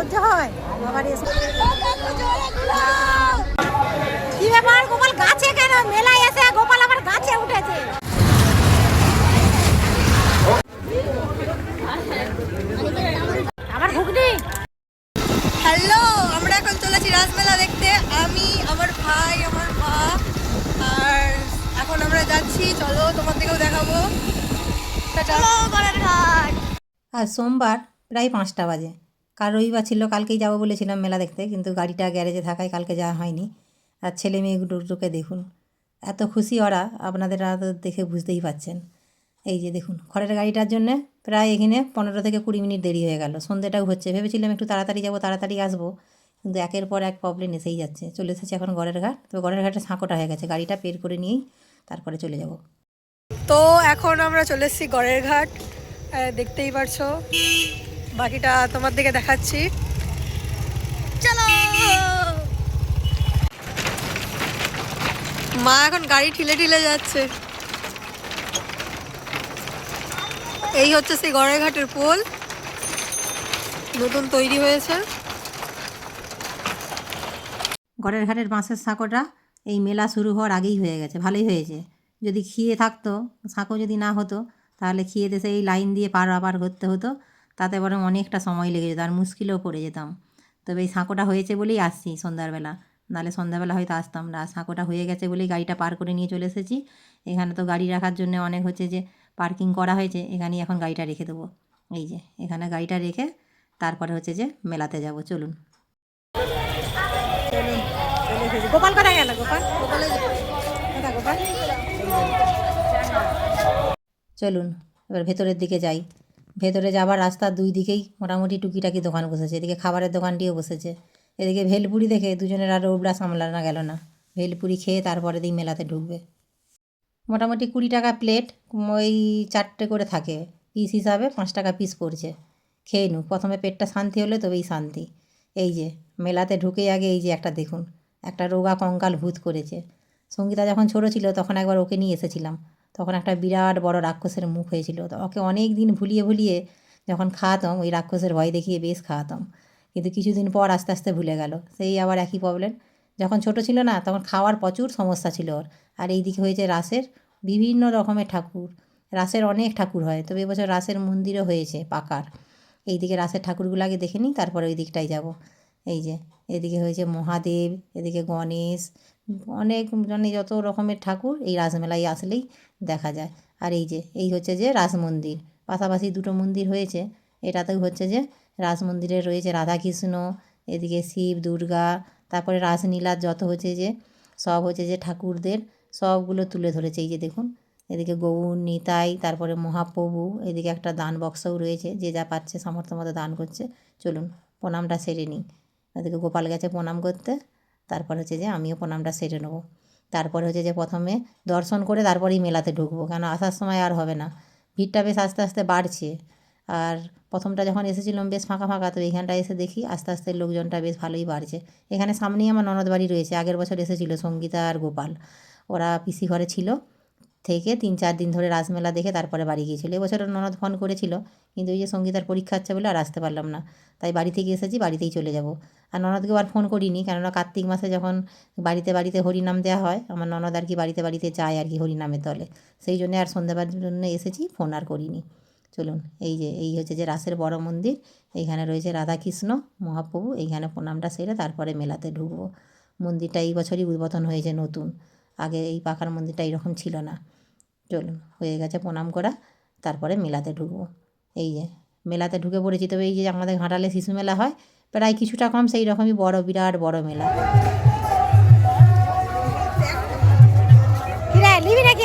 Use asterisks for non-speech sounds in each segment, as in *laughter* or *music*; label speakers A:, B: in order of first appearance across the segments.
A: সহ্য হয়। আবার কি ব্যাপার গোপাল গাছে কেন? মেলায় এসে গোপাল আবার গাছে উঠেছে। ঘুগনি?
B: হ্যালো আমরা এখন চলেছি রাজমেলা দেখতে। আমি আমার ভাই আমার মা আর এখন আমরা যাচ্ছি। চলো দেখাবো। চলো
A: আর সোমবার প্রায় পাঁচটা বাজে। কাল রবিবার ছিল, কালকেই যাব বলেছিলাম মেলা দেখতে, কিন্তু গাড়িটা গ্যারেজে থাকায় কালকে যাওয়া হয়নি। আর ছেলে মেয়ে মেয়েগুলোকে দেখুন, এত খুশি ওরা, আপনাদের তো দেখে বুঝতেই পাচ্ছেন। এই যে দেখুন খড়ের গাড়িটার জন্যে প্রায় এখানে পনেরো থেকে কুড়ি মিনিট দেরি হয়ে গেল, সন্ধ্যেটাও হচ্ছে। ভেবেছিলাম একটু তাড়াতাড়ি যাব, তাড়াতাড়ি আসব, কিন্তু একের পর এক প্রবলেম এসেই যাচ্ছে। চলে এসেছে এখন গড়ের ঘাট তবে গড়ের ঘাটে সাঁকোটা হয়ে গেছে, গাড়িটা পের করে নিয়েই তারপরে চলে যাব।
B: তো এখন আমরা চলে এসেছি গড়ের ঘাট দেখতেই পারছ। বাকিটা তোমার দিকে দেখাচ্ছি। চলো! মা এখন গাড়ি ঠিলে ঠিলে যাচ্ছে। এই হচ্ছে সেই গড়ের ঘাটের পোল। নতুন তৈরি হয়েছে।
A: গড়ের ঘাটের বাঁশের সাঁকোটা এই মেলা শুরু হওয়ার আগেই হয়ে গেছে, ভালোই হয়েছে। যদি খেয়ে থাকতো, সাঁকো যদি না হতো, তাহলে খেয়ে দেশে এই লাইন দিয়ে পার আবার করতে হতো। তাতে বরং অনেকটা সময় লেগে যেত আর মুশকিলেও পড়ে যেতাম। তবে এই সাঁকোটা হয়েছে বলেই আসছি সন্ধ্যাবেলা। নাহলে সন্ধ্যাবেলা হয়তো আসতাম না। সাঁকোটা হয়ে গেছে বলেই গাড়িটা পার করে নিয়ে চলে এসেছি। এখানে তো গাড়ি রাখার জন্য অনেক হচ্ছে যে পার্কিং করা হয়েছে। এখানেই এখন গাড়িটা রেখে দেবো। এই যে এখানে গাড়িটা রেখে তারপরে হচ্ছে যে মেলাতে যাব। চলুন। গোপাল কোথায় গেল? গোপাল? গোপাল? চলুন এবার ভেতরের দিকে যাই। ভেতরে যাবার রাস্তার দুই দিকেই মোটামুটি টুকিটাকি দোকান বসেছে। এদিকে খাবারের দোকানটিও বসেছে। এদিকে ভেলপুরি দেখে দুজনের আর ওবরা সামলানো গেল না। ভেলপুরি খেয়ে তারপরে দিই মেলাতে ঢুকবে। মোটামুটি কুড়ি টাকা প্লেট, ওই চারটে করে থাকে। পিস হিসাবে পাঁচ টাকা পিস পড়ছে। খেয়ে নু প্রথমে পেটটা শান্তি হলে তবেই শান্তি। এই যে, মেলাতে ঢুকে আগে এই যে একটা দেখুন। একটা রোগা কঙ্কাল ভূত করেছে। সঙ্গীতা যখন ছোটো ছিল তখন একবার ওকে নিয়ে এসেছিলাম। তখন একটা বিরাট বড় রাক্ষসের মুখ হয়েছিল। তো ওকে অনেক দিন ভুলিয়ে ভুলিয়ে যখন খাওয়াতাম, ওই রাক্ষসের ভয় দেখিয়ে বেশ খাওয়াতাম। কিন্তু কিছুদিন পর আস্তে আস্তে ভুলে গেল। সেই আবার একই প্রবলেম যখন ছোট ছিল না, তখন খাওয়ার প্রচুর সমস্যা ছিল ওর। আর এই দিকে হয়েছে রাসের বিভিন্ন রকমের ঠাকুর। রাসের অনেক ঠাকুর হয়। তবে এবছর রাসের মন্দিরও হয়েছে পাকার। এইদিকে রাসের ঠাকুরগুলো আগে দেখে নিই, তারপরে ওই দিকটাই যাব। এই যে, এদিকে হয়েছে মহাদেব, এদিকে গণেশ অনেক মানে যত রকমের ঠাকুর এই রাসমেলায় আসলেই দেখা যায়। আর এই যে, এই হচ্ছে যে রাস মন্দির পাশাপাশি দুটো মন্দির হয়েছে। এটাতেও হচ্ছে যে রাস মন্দিরে রয়েছে রাধাকৃষ্ণ, এদিকে শিব, দুর্গা, তারপরে রাসলীলার যত হচ্ছে যে, সব হচ্ছে যে ঠাকুরদের সবগুলো তুলে ধরেছে। এই যে দেখুন, এদিকে গৌর, নিতাই, তারপরে মহাপ্রভু, এদিকে একটা দান বক্সও রয়েছে। যে যা পাচ্ছে, সামর্থ্য মতো দান করছে। চলুন, প্রণামটা সেরে নিই। এদিকে গোপাল গেছে প্রণাম করতে। তারপর হচ্ছে যে আমিও প্রণামটা সেরে নেব। তারপরে হচ্ছে যে প্রথমে দর্শন করে তারপরেই মেলাতে ঢুকবো, কেন আসার সময় আর হবে না। ভিড়টা বেশ আস্তে আস্তে বাড়ছে। আর প্রথমটা যখন এসেছিলাম বেশ ফাঁকা ফাঁকা, তো এইখানটা এসে দেখি আস্তে আস্তে লোকজনটা বেশ ভালোই বাড়ছে। এখানে সামনেই আমার ননদ বাড়ি রয়েছে, আগের বছর এসেছিল সঙ্গীতা আর গোপাল। ওরা পিসি ঘরে ছিল। থেকে তিন চার দিন ধরে রাসমেলা দেখে তারপরে বাড়ি গিয়েছিল। এবছর ননদ ফোন করেছিল, কিন্তু ওই যে সঙ্গীতার পরীক্ষা আছে বলে আর আসতে পারলাম না। তাই বাড়ি থেকে এসেছি, বাড়িতেই চলে যাব। আর ননদকেও আর ফোন করিনি, কেননা কার্তিক মাসে যখন বাড়িতে বাড়িতে হরিনাম দেওয়া হয়, আমার ননদ আর কি বাড়িতে বাড়িতে যায় আর কি হরিনামের দলে। সেই জন্য আর সন্ধ্যাবার জন্য এসেছি, ফোন আর করিনি। চলুন, এই যে, এই হচ্ছে যে রাসের বড় মন্দির, এইখানে রয়েছে রাধাকৃষ্ণ, মহাপ্রভু, এইখানে প্রণামটা সেরে তারপরে মেলাতে ঢুকবো। মন্দিরটা এই বছরই উদ্বোধন হয়েছে নতুন। আগে এই পাখার মন্দিরটা এরকম ছিল না। চলুন, হয়ে গেছে প্রণাম করা, তারপরে মেলাতে ঢুকবো। এই যে, মেলাতে ঢুকে পড়েছি। তবে এই যে আমাদের ঘাটালে শিশু মেলা হয়, প্রায় কিছুটা কম সেই রকমই বড়, বিরাট, বড় মেলা।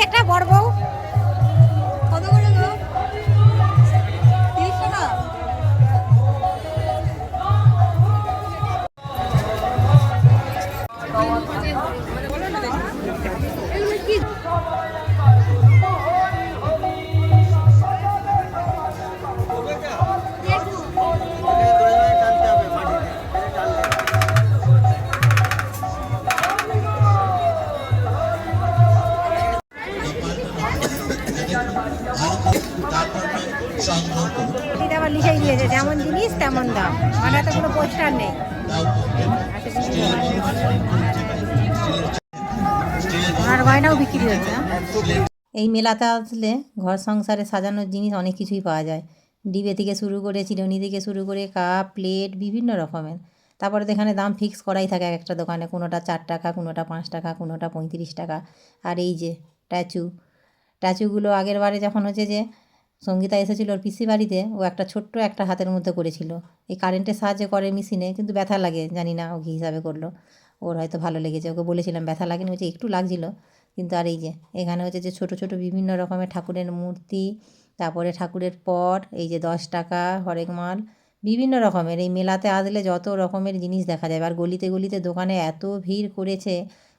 A: একটা বড় বউ?
C: ওনার গয়নাও বিক্রি হচ্ছে?
A: এই মেলাতে আসলে ঘর সংসারে সাজানোর জিনিস অনেক কিছুই পাওয়া যায়। ডিবে থেকে শুরু করে, চিরুনি থেকে শুরু করে, কাপ, প্লেট, বিভিন্ন রকমের। তারপরে তো এখানে দাম ফিক্স করাই থাকে এক একটা দোকানে, কোনোটা চার টাকা, কোনোটা পাঁচ টাকা, কোনোটা পঁয়ত্রিশ টাকা। আর এই যে স্ট্যাচু স্ট্যাচুগুলো আগের বারে যখন হচ্ছে যে সঙ্গীতা এসেছিল ওর পিসি বাড়িতে, ও একটা ছোট্ট একটা হাতের মধ্যে করেছিল। এই কারেন্টের সাহায্যে করে মেশিনে কিন্তু ব্যথা লাগে, জানি না ও কী হিসাবে করল। ওর হয়তো ভালো লেগেছে। ওকে বলেছিলাম, ব্যথা লাগেনি। হচ্ছে একটু লাগছিল। কিন্তু আর এই যে, এখানে হচ্ছে যে ছোট ছোট বিভিন্ন রকমের ঠাকুরের মূর্তি, তারপরে ঠাকুরের পট, এই যে দশ টাকা, হরেক মাল, বিভিন্ন রকমের। এই মেলাতে আসলে যত রকমের জিনিস দেখা যাবে আর গলিতে গলিতে দোকানে এত ভিড় করেছে,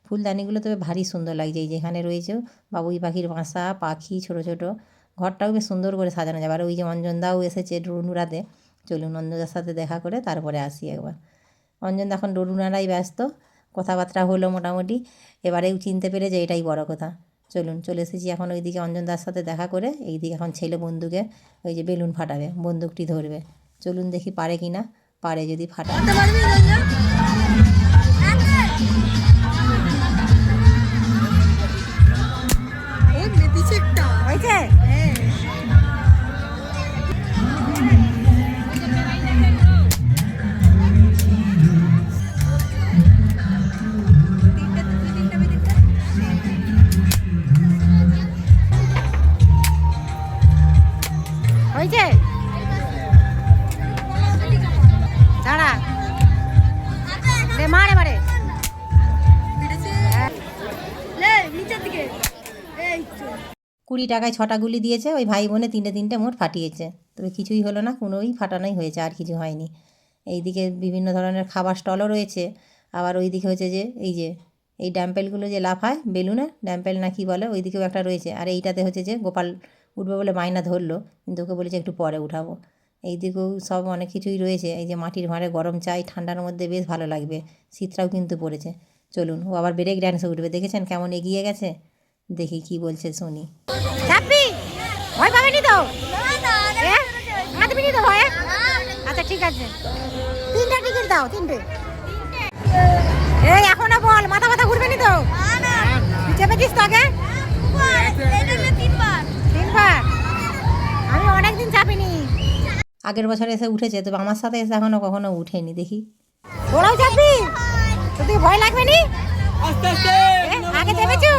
A: ফুলদানিগুলো তবে ভারী সুন্দর লাগছে। এই যেখানে রয়েছে বাবুই পাখির বাসা, পাখি ছোট ছোট। ঘরটাও বেশ সুন্দর করে সাজানো যাবে আর ওই যে অঞ্জনদাও এসেছে ডরুনুরাতে। চলুন অঞ্জনদার সাথে দেখা করে তারপরে আসি একবার। অঞ্জন এখন ডরুনারাই ব্যস্ত। কথাবার্তা হলো মোটামুটি। এবারেও চিনতে পেরে যে এটাই বড় কথা। চলুন, চলে এসেছি এখন ওইদিকে অঞ্জনদার সাথে দেখা করে। এইদিকে এখন ছেলে বন্ধুকে ওই যে বেলুন ফাটাবে, বন্দুকটি ধরবে। চলুন দেখি পারে কি না পারে যদি ফাটা কুড়ি টাকায় ছটা গুলি দিয়েছে, ওই ভাই বোনে তিনটে তিনটে মোট ফাটিয়েছে। তবে কিছুই হলো না, কোনোই ফাটানোই হয়েছে, আর কিছু হয়নি। এইদিকে বিভিন্ন ধরনের খাবার স্টলও রয়েছে। আবার ওইদিকে হচ্ছে যে, এই যে, এই ড্যাম্পেলগুলো যে লাফায়, বেলুনে, ড্যাম্পেল না কি বলে, ওইদিকেও একটা রয়েছে। আর এইটাতে হচ্ছে যে, গোপাল উঠবে বলে মাইনা ধরলো, কিন্তু ওকে বলেছে একটু পরে উঠাবো। এইদিকেও সব অনেক কিছুই রয়েছে, এই যে মাটির ভাঁড়ে গরম চাই, ঠান্ডার মধ্যে বেশ ভালো লাগবে, শীতটাও কিন্তু পড়েছে। চলুন, ও আবার ব্রেক ড্যান্সে উঠবে, দেখেছেন কেমন এগিয়ে গেছে? দেখি কি বলছে শুনি
C: চাপবি ভয় পাবেনি তো? এ? কাঁদবি নি তো ভয়ে? আচ্ছা ঠিক আছে। তিনটে টিকিট দাও তিনটে। এই এখনও বল মাথা মাথা ঘুরবে নি তো? চেপেছিস তো আগে? তিনবার। আমি অনেকদিন চাপিনি।
A: আগের বছর এসে উঠেছে তবে আমার সাথে এসে এখনও কখনো উঠেনি দেখি।
C: তোরাও চাপবি? তো তুই ভয় লাগবে নি? আগে চেপেছু?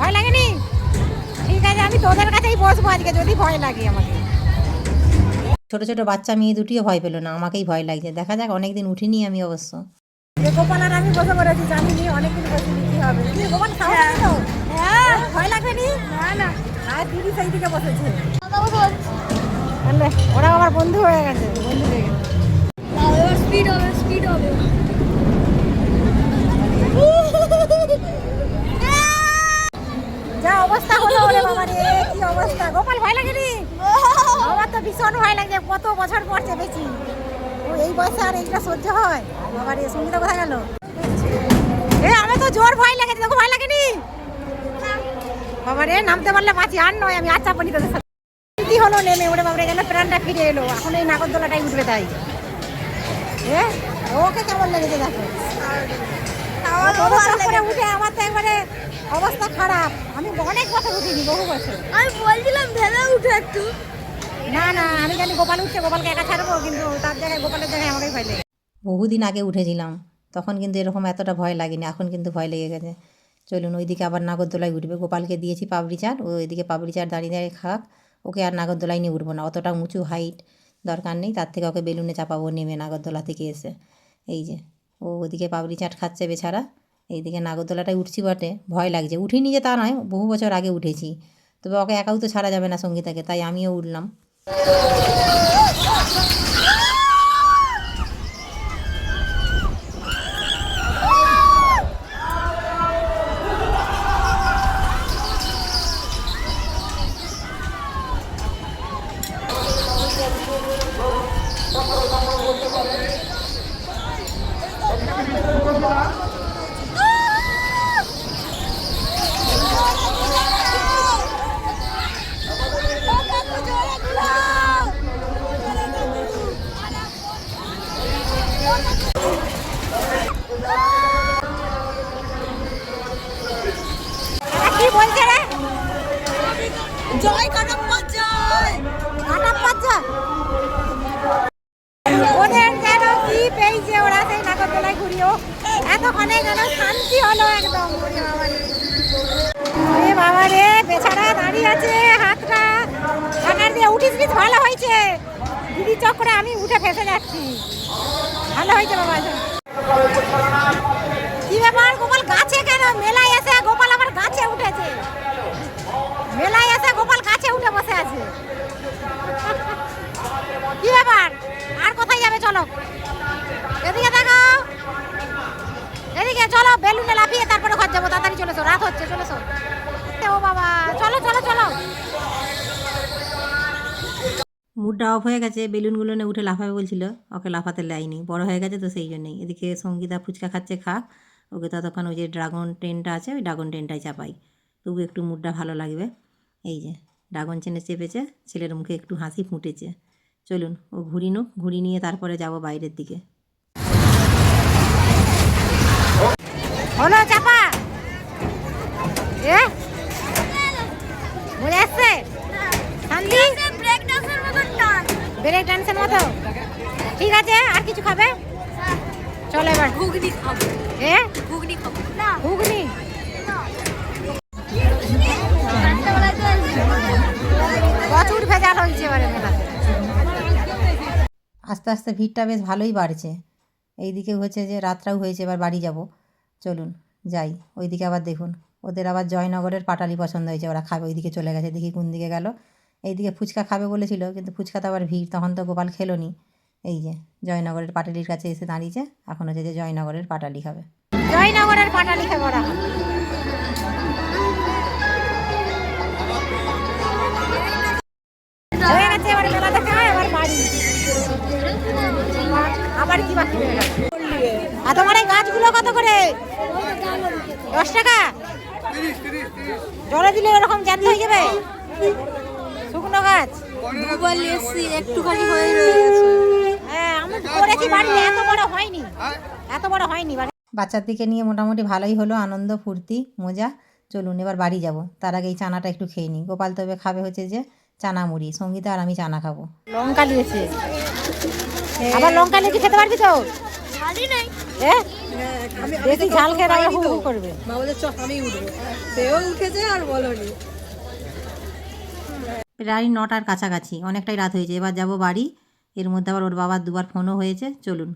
C: ভয় লাগেনি? ঠিক আছে আমি তোদের কাছেই বসবো আজকে যদি ভয় লাগে আমাকে।
A: ছোট ছোট বাচ্চা মেয়ে দুটিও ভয় পেল না আমাকেই ভয় লাগছে। দেখা যাক অনেকদিন উঠিনি আমি অবশ্য।
C: গোপাল আর আমি বসে পড়েছি অনেকদিন বসে হবে। গোপাল হ্যাঁ ভয় লাগবে নি না। না আর দিদি সেই দিকে বসেছে। ওরা আমার বন্ধু হয়ে গেছে বন্ধু হয়ে গেছে।
B: স্পিড হবে স্পিড হবে। *laughs*
C: যা অবস্থা হলো ওরে বাবা রে কি অবস্থা? গোপাল ভয় লাগেনি আমার তো ভীষণ ভয় লাগে কত বছর পর চেপেছি। ও এই বয়সে আর এইটা সহ্য হয়? বাবা রে সঙ্গীতা কোথায় গেল? এ আমার তো জোর ভয় লাগেছে দেখো ভয় লাগেনি? বাবা রে নামতে পারলে বাঁচি আর নয় আমি আর চাপানি তোদের সাথে। কি হলো নেমে ওরে বাবা রে প্রাণটা ফিরে এলো। এখন এই নাগরদোলাটাই উঠবে তাই। এ ওকে কেমন লেগেছে দেখো? উঠে আমার তো একবারে অবস্থা খারাপ। আমি অনেক বছর উঠিনি বহু বছর।
B: আমি বলছিলাম ভেবে উঠে একটু।
C: না না আমি জানি গোপাল উঠছে গোপালকে একা ছাড়বো কিন্তু তার জায়গায় গোপালের জায়গায় আমাকেই ভয় লেগে
A: বহুদিন আগে উঠেছিলাম তখন কিন্তু এরকম এতটা ভয় লাগেনি এখন কিন্তু ভয় লেগে গেছে। চলুন ওইদিকে আবার নাগরদোলায় উঠবে। গোপালকে দিয়েছি পাবড়ি চাট ও ওইদিকে পাবড়ি চাট দাঁড়িয়ে দাঁড়িয়ে খাক ওকে আর নাগরদোলায় নিয়ে উঠবো না অতটা উঁচু হাইট দরকার নেই তার থেকে ওকে বেলুনে চাপাবো নেমে নাগরদোলা থেকে এসে। এই যে ও ওদিকে পাবড়ি চাট খাচ্ছে বেছাড়া এইদিকে নাগরদোলাটায় উঠছি বটে, ভয় লাগছে। উঠিনি যে তা নয়, বহু বছর আগে উঠেছি। তবে ওকে একাও তো ছাড়া যাবে না সঙ্গীতাকে, তাই আমিও উঠলাম।
C: এতক্ষণে যেন শান্তি হলো একদম। ওরে বাবা রে। বেচারা দাঁড়িয়ে আছে, হাতটা কানার দিয়ে উঠিস নিস ভালো হয়েছে। দিদি চক্করে আমি উঠে ফেসে যাচ্ছি। ভালো হয়েছে বাবা কি ব্যাপার, গোপাল গাছে কেন? মেলায় এসে গোপাল আবার গাছে উঠেছে। মেলায় এসে গোপাল গাছে উঠে বসে আছে। কি ব্যাপার? আর কোথায় যাবে, চলো। এদিকে চলো, বেলুনে লাফিয়ে তারপরে ঘর যাব। তাড়াতাড়ি চলে এসো, রাত হচ্ছে, চলে এসো। ও বাবা, চলো চলো চলো।
A: মুডটা অফ হয়ে গেছে, বেলুনগুলো নিয়ে উঠে লাফাবে বলছিল, ওকে লাফাতে লাইনি, বড় হয়ে গেছে তো সেই জন্যই। এদিকে সঙ্গীতা ফুচকা খাচ্ছে, খাক। ওকে ততক্ষণ ওই যে ড্রাগন ট্রেনটা আছে, ওই ড্রাগন ট্রেনটাই চাপাই। তবু একটু মুডটা ভালো লাগবে। এই যে, ড্রাগন চেনে চেপেছে, ছেলের মুখে একটু হাসি ফুটেছে। চলুন, ও ঘুরি নুক ঘুরি নিয়ে তারপরে যাব বাইরের দিকে।
C: হলো চাপা। এ মজা আসছে? শান্তি?
B: ব্রেক ডান্সের
C: ব্রেক মতো। ঠিক আছে আর কিছু খাবে? চলো এবার।
B: ঘুগনি খাব।
C: এ?
B: ঘুগনি খাব। না।
C: ঘুগনি? প্রচুর ভেজাল হয়েছে এবারে মেলাতে
A: আস্তে আস্তে ভিড়টা বেশ ভালোই বাড়ছে। এইদিকে হচ্ছে যে রাতটাও হয়েছে এবার বাড়ি যাব। চলুন, যাই। ওইদিকে আবার দেখুন, ওদের আবার জয়নগরের পাটালি পছন্দ হয়েছে, ওরা খাবে। ওইদিকে চলে গেছে, দেখি কোন দিকে গেল। এইদিকে ফুচকা খাবে বলেছিল, কিন্তু ফুচকা তো আবার ভিড়। তখন তো গোপাল খেলোনি। এই যে, জয়নগরের পাটালির কাছে এসে দাঁড়িয়েছে। এখন হচ্ছে যে জয়নগরের পাটালি খাবে।
C: জয়নগরের পাটালি খাবে ওরা। আবার কি বাকি? আর তোমার এই গাছগুলো কত করে? দশ টাকা? জলে দিলে এরকম জ্যান্ত হয়ে যাবে? শুকনো গাছ?
B: একটুখানি হয়ে রয়েছে।
C: হ্যাঁ আমি করেছি বাড়িতে এত বড় হয়নি। এত বড় হয়নি
A: বাচ্চার দিকে নিয়ে মোটামুটি ভালোই হলো আনন্দ ফুর্তি মজা। চলুন এবার বাড়ি যাব। তার আগে এই চানাটা একটু খেয়ে নিই। গোপাল তবে খাবে হচ্ছে যে চানা মুড়ি। সঙ্গীতা আর আমি চানা খাব।
C: লঙ্কা নিয়েছে। আবার লঙ্কা নিয়ে খেতে পারবি তো?
B: খালি নাই।
C: বেশি ঝাল খেয়ে আবার হু হু করবে।
B: মা বলে চ আমি উঠবো সেও উঠেছে আর বলনি।
A: প্রায় নটার কাছাকাছি অনেকটাই রাত হয়েছে। এবার যাব বাড়ি। এর মধ্যে আবার ওর বাবার দুবার ফোনও হয়েছে। চলুন।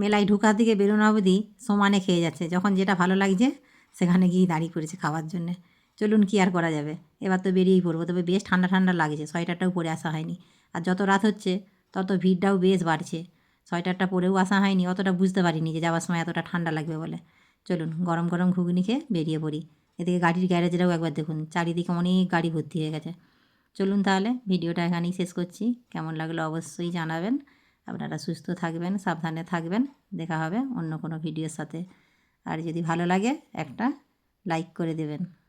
A: মেলায় ঢুকার দিকে বেরোনো অবধি সমানে খেয়ে যাচ্ছে। যখন যেটা ভালো লাগছে সেখানে গিয়ে দাঁড়িয়ে পড়েছে খাওয়ার জন্যে। চলুন কি আর করা যাবে? এবার তো বেরিয়েই পড়ব। তবে বেশ ঠান্ডা ঠান্ডা লাগছে, সোয়েটারটাও পরে আসা হয়নি। আর যত রাত হচ্ছে, তত ভিড়টাও বেশ বাড়ছে। সোয়েটারটা পরেও আসা হয়নি, অতটা বুঝতে পারিনি যে যাওয়ার সময় এতটা ঠান্ডা লাগবে বলে। চলুন, গরম গরম ঘুগনি খেয়ে বেরিয়ে পড়ি। এদিকে গাড়ির গ্যারেজেরাও একবার দেখুন, চারিদিকে অনেক গাড়ি ভর্তি হয়ে গেছে। চলুন তাহলে, ভিডিওটা এখানেই শেষ করছি। কেমন লাগল অবশ্যই জানাবেন। আপনারা সুস্থ থাকবেন, সাবধানে থাকবেন। দেখা হবে অন্য কোনো ভিডিওর সাথে। আর যদি ভালো লাগে, একটা লাইক করে দেবেন।